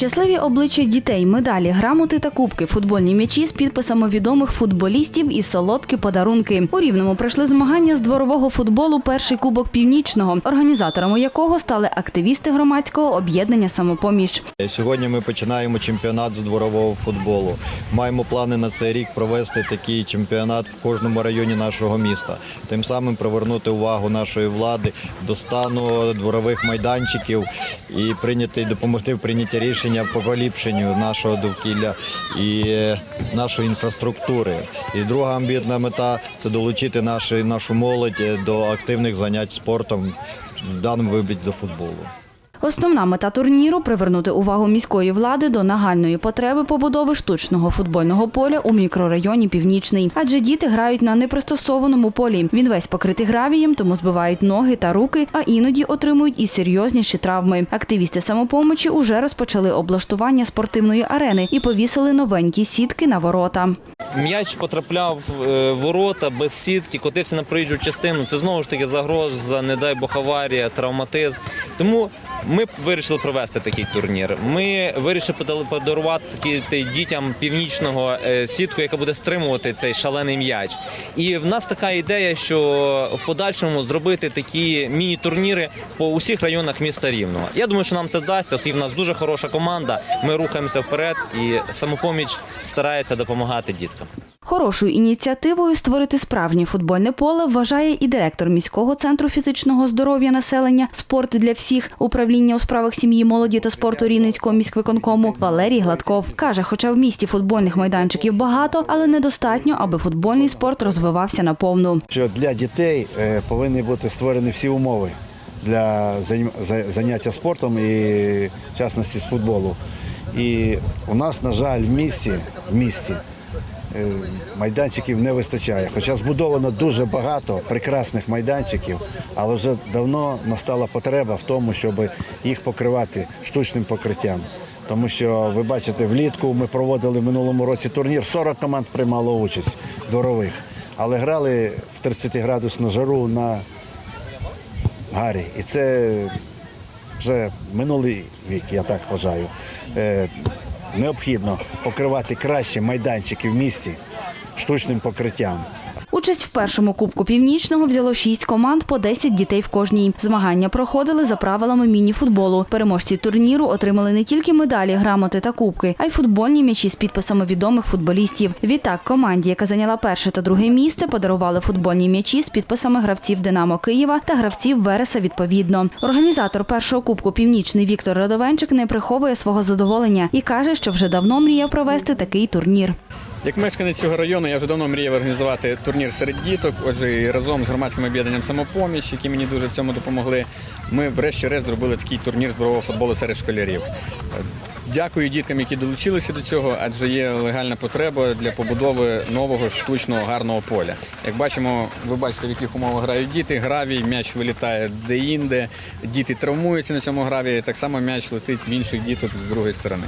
Щасливі обличчя дітей, медалі, грамоти та кубки, футбольні м'ячі з підписами відомих футболістів і солодкі подарунки. У Рівному пройшли змагання з дворового футболу Перший кубок північного, організаторами якого стали активісти громадського об'єднання Самопоміч. Сьогодні ми починаємо чемпіонат з дворового футболу. Маємо плани на цей рік провести такий чемпіонат в кожному районі нашого міста. Тим самим привернути увагу нашої влади до стану дворових майданчиків і прийняти допомогти в прийнятті рішення по поліпшенню нашого довкілля і е, нашої інфраструктури. І друга амбітна мета це долучити наші, нашу молодь е, до активних занять спортом в даному випадку до футболу. Основна мета турніру привернути увагу міської влади до нагальної потреби побудови штучного футбольного поля у мікрорайоні Північний. Адже діти грають на непристосованому полі. Він весь покритий гравієм, тому збивають ноги та руки, а іноді отримують і серйозніші травми. Активісти самопомочі уже розпочали облаштування спортивної арени і повісили новенькі сітки на ворота. М'яч потрапляв е, в ворота без сітки, котився на проїжджу частину. Це знову ж таки загроза, не дай Бог аварія, травматизм. Тому ми вирішили провести такий турнір. Ми вирішили подарувати дітям північного е, сітку, яка буде стримувати цей шалений м'яч. І в нас така ідея, що в подальшому зробити такі міні-турніри по усіх районах міста Рівного. Я думаю, що нам це вдасться, оскільки в нас дуже хороша команда. Ми рухаємося вперед, і самопоміч старається допомагати діткам. Хорошою ініціативою створити справжнє футбольне поле вважає і директор міського центру фізичного здоров'я населення «Спорт для всіх» управління у справах сім'ї, молоді та спорту Рівненського міськвиконкому Валерій Гладков. Каже, хоча в місті футбольних майданчиків багато, але недостатньо, аби футбольний спорт розвивався наповну. що для дітей е, повинні бути створені всі умови для заняття спортом і в частності з футболу. І у нас, на жаль, в місті, в місті майданчиків не вистачає. Хоча збудовано дуже багато прекрасних майданчиків, але вже давно настала потреба в тому, щоб їх покривати штучним покриттям. Тому що ви бачите, влітку ми проводили в минулому році турнір, 40 команд приймало участь дворових, але грали в 30-градусну жару на гарі. І це вже минулий вік, я так вважаю. Необхідно покривати краще майданчики в місті штучним покриттям. Участь в першому кубку північного взяло шість команд по 10 дітей в кожній. Змагання проходили за правилами міні-футболу. Переможці турніру отримали не тільки медалі, грамоти та кубки, а й футбольні м'ячі з підписами відомих футболістів. Відтак команді, яка зайняла перше та друге місце, подарували футбольні м'ячі з підписами гравців Динамо Києва та гравців Вереса відповідно. Організатор першого кубку Північний Віктор Радовенчик не приховує свого задоволення і каже, що вже давно мріяв провести такий турнір. Як мешканець цього району, я вже давно мріяв організувати турнір серед діток. Отже, і разом з громадським об'єднанням самопоміч, які мені дуже в цьому допомогли. Ми врешті-решт зробили такий турнір зборового футболу серед школярів. Дякую діткам, які долучилися до цього, адже є легальна потреба для побудови нового штучного гарного поля. Як бачимо, ви бачите, в яких умовах грають діти. Гравій, м'яч вилітає де-інде, діти травмуються на цьому гравії. Так само м'яч летить в інших діток з другої сторони.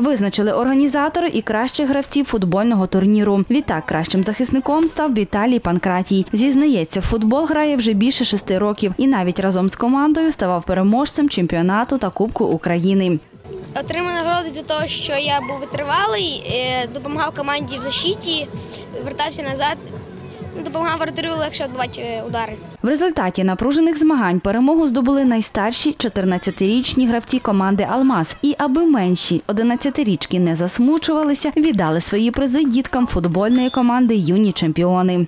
Визначили організатори і кращих гравців футбольного турніру. Відтак кращим захисником став Віталій Панкратій. Зізнається, футбол грає вже більше шести років і навіть разом з командою ставав переможцем чемпіонату та Кубку України. Отримав нагороду за те, що я був витривалий, е, допомагав команді в защиті, вертався назад, допомагав вратарю легше відбивати е, удари. В результаті напружених змагань перемогу здобули найстарші 14-річні гравці команди Алмаз. І аби менші 11-річки не засмучувалися, віддали свої призи діткам футбольної команди Юні чемпіони.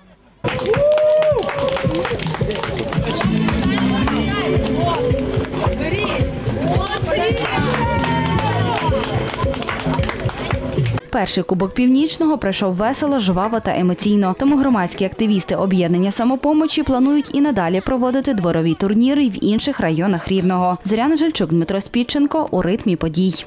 Перший кубок північного пройшов весело, жваво та емоційно. Тому громадські активісти об'єднання самопомочі планують і надалі проводити дворові турніри в інших районах рівного. Зоряна Жильчук, Дмитро Спідченко у ритмі подій.